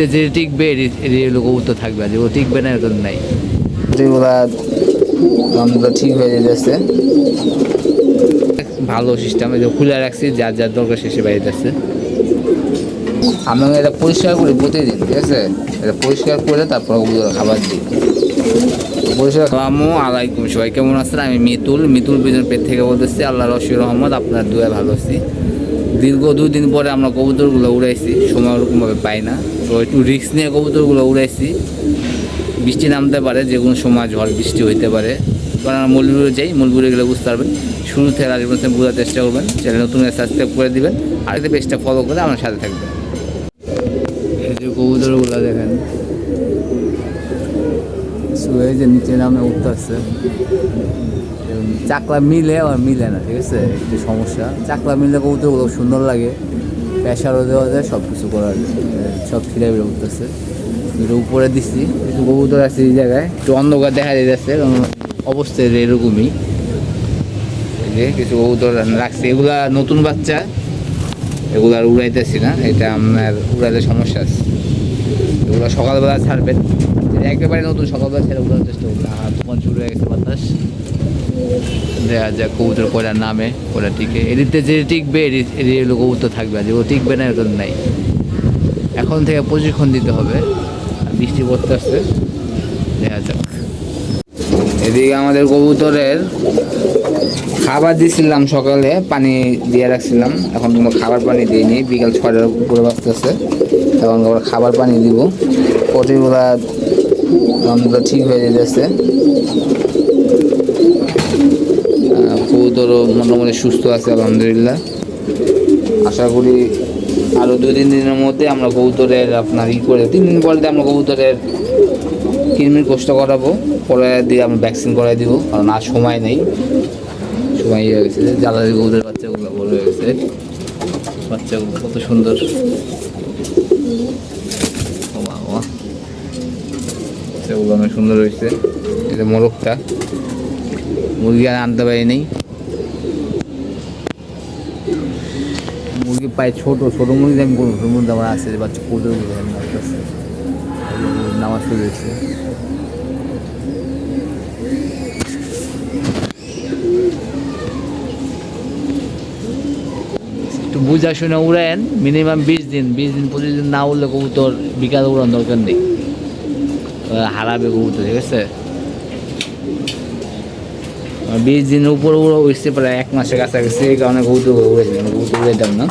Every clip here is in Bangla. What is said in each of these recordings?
এদিতে যে টিকবে লোক উত্তর থাকবে আর ও টিকবে না এরকম নাই। যেগুলা ঠিক হয়ে যেতেছে ভালো সিস্টেম এই যে খুলে রাখছি যার যার দরকার শেষে বাইরে যাচ্ছে। আমি এটা পরিষ্কার করি প্রতিদিন ঠিক আছে? এটা পরিষ্কার করে তারপর ওগুলো খাবার দিই। পরিষ্কার আসসালামু আলাইকুম সবাই কেমন আছেন? আমি মিতুল মিতুল বিজন পেট থেকে বলতেছি আল্লাহ রশির রহমত আপনার দুয়ায় ভালো আছি। দীর্ঘ দুদিন পরে আমরা কবুতরগুলো উড়াইছি, সময় ওরকমভাবে পাই না। তো একটু রিক্স নিয়ে কবুতরগুলো উড়াইছি। বৃষ্টি নামতে পারে, যে কোনো সময় ঝড় বৃষ্টি হইতে পারে। কারণ আমরা মূলবুড়ে যাই মূলবুড়ে গেলে বুঝতে পারবেন। শুরু থেকে রাজবন্ধে বোঝার চেষ্টা করবেন। চ্যানেল নতুন সাবস্ক্রাইব করে দিবেন। আর এতে পেজটা ফলো করে আমার সাথে থাকবেন এই যে কবুতরগুলো দেখেন শুয়ে যে নিচে নামে উঠতে আসছে চাকলা মিলে আর মিলে না, ঠিক আছে? একটু সমস্যা। চাকলা মিললে কবুতরগুলো সুন্দর লাগে। প্রেশারও দেওয়া যায় সব কিছু করা যায়। সব খিরে বেড়ে উঠতেছে এটা উপরে দিচ্ছি একটু কবুতর আছে এই জায়গায়। একটু অন্ধকার দেখা যাচ্ছে কারণ অবস্থা এরকমই। এই কিছু কবুতর রাখছি। এগুলা নতুন বাচ্চা। এগুলো আর উড়াইতেছি না। এটা আপনার উড়াইতে সমস্যা আছে। এগুলো সকালবেলা ছাড়বেন। যেটা একেবারে নতুন সকালবেলা ছেড়ে উড়ানোর চেষ্টা করবেন আর তোমার শুরু হয়ে গেছে বাতাস। দেখা যাক, কবুতর কয়টা নামে কয়টা টিকে। এদিকে যে টিকবে, এদিকে কবুতর থাকবে আর যেগুলো টিকবে না এরকম নাই। এখন থেকে প্রশিক্ষণ দিতে হবে। বৃষ্টি পড়তে আসছে দেখা যাক। এদিকে আমাদের কবুতরের খাবার দিছিলাম সকালে, পানি দিয়ে রাখছিলাম। এখন কোনো খাবার পানি দিইনি বিকাল ছয়টার উপরে বাঁচতেছে এখন খাবার পানি দিব। পটিগুলা দামগুলো ঠিক হয়ে যেতেছে কবুতরও মোটামুটি সুস্থ আছে, আলহামদুলিল্লাহ। আশা করি আরও দুই, তিন দিনের মধ্যে আমরা কবুতরের আপনার ই করে, তিন দিন পরে আমরা কবুতরের কৃমির কোষটা করাবো, পরে দিয়ে আমরা ভ্যাকসিন করাই দিব, কারণ আর সময় নেই। সময় হয়ে গেছে জ্বালারি কবুতরের বাচ্চাগুলো বড় হয়ে গেছে। বাচ্চাগুলো কত সুন্দর ও বাবা। বাচ্চাগুলো অনেক সুন্দর হয়েছে। এটা মোরগটা। মুরগি আর আনতে পারি নেই মুরগি পায় ছোট ছোট মুরগি আমি কোনো ছোট মুরগি আমার আছে বাচ্চা কবুতরগুলো আমি নামতেছে নামা শুরু হয়েছে। একটু বুঝা শুনে উড়েন মিনিমাম বিশ দিন বিশ দিন, পঁচিশ দিন না উড়লে কবুতর বিকাল উড়ান দরকার নেই। হারাবে কবুতর, ঠিক আছে? বিশ দিন উপর উড়ে উঠছে প্রায় এক মাসের কাছাকাছি, এই কারণে কবুতর উড়েছিল কবুতর উড়াইতাম না।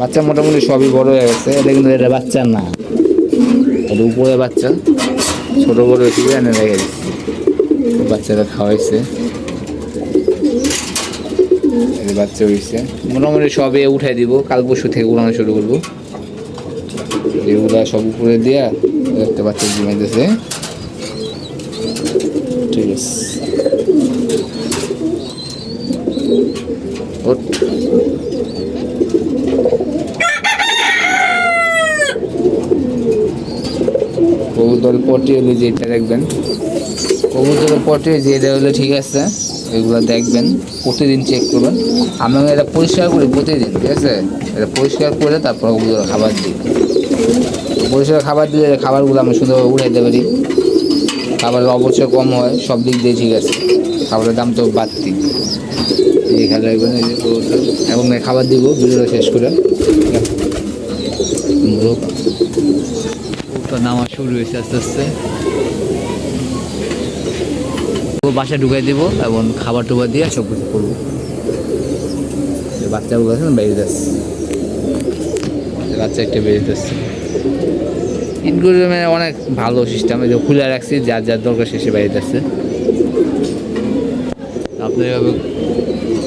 বাচ্চা মোটামুটি সবই বড় হয়ে গেছে, এটা কিন্তু এটা বাচ্চা না। এটা উপরে বাচ্চা, ছোট বড় হয়েছে এনে রেখে দিচ্ছি। বাচ্চারা খাওয়াইছে। বাচ্চা হয়েছে মোটামুটি সবে উঠাই দিব, কাল পরশু থেকে উড়ানো শুরু করব। এগুলা সব উপরে দিয়া একটা বাচ্চা ঘুমাইতেছে। ঠিক আছে। কবুতর পটি হলে যেটা দেখবেন। কবুতরের পটি যে হলে ঠিক আছে, এগুলো দেখবেন, প্রতিদিন চেক করবেন আমরা এটা পরিষ্কার করি প্রতিদিন, ঠিক আছে? এটা পরিষ্কার করে তারপর ওগুলো খাবার দিই। পরিষ্কার খাবার দিলে খাবারগুলো আমরা সুন্দরভাবে উড়াইতে পারি। খাবারের অবশ্যই কম হয় সব দিক দিয়ে ঠিক আছে। খাবারের দাম তো বাড়তি। এই। এবং খাবার দিব ভিডিওটা শেষ করে। তো নামা শুরু হয়েছে আস্তে আস্তে। ও বাসায় ঢুকাই দিব এবং খাবার টুবার দিয়ে সব কিছু করব। বাচ্চাগুলো আছে না বেরিয়ে যাচ্ছে। বাচ্চা একটা বেরিয়ে যাচ্ছে ইনকুরিয়ামে অনেক ভালো সিস্টেম এই যে খুলে রাখছি যার যার দরকার শেষে বেরিয়ে যাচ্ছে। আপনি এভাবে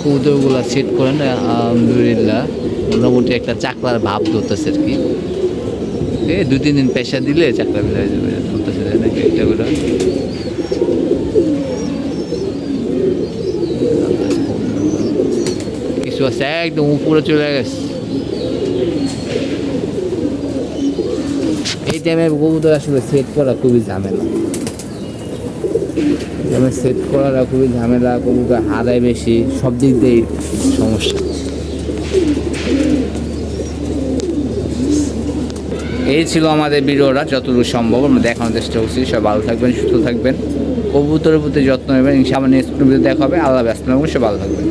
কবুতরগুলো সেট করেন আলহামদুলিল্লাহ। মোটামুটি একটা চাকলার ভাব ধরতেছে আর কি। এই দু তিন দিন পেশা দিলে চাকলা মিলে যাবে ধরতেছে নাকি একটা করে। কিছু আছে একদম উপরে চলে গেছে। এই টাইমে কবুতর আসলে সেট করা খুবই ঝামেলা। আমি সেট করাটা খুবই ঝামেলা, কবুতর হারায় বেশি, সব দিক দিয়েই সমস্যা। এই ছিল আমাদের ভিডিওটা, যতটুকু সম্ভব। আমরা দেখানোর চেষ্টা করছি। সব ভালো থাকবেন, সুস্থ থাকবেন। কবুতরের প্রতি যত্ন নেবেন। ইনশাআল্লাহ নেক্সট দেখা হবে। আল্লাহ ব্যস্ত সব ভালো থাকবেন।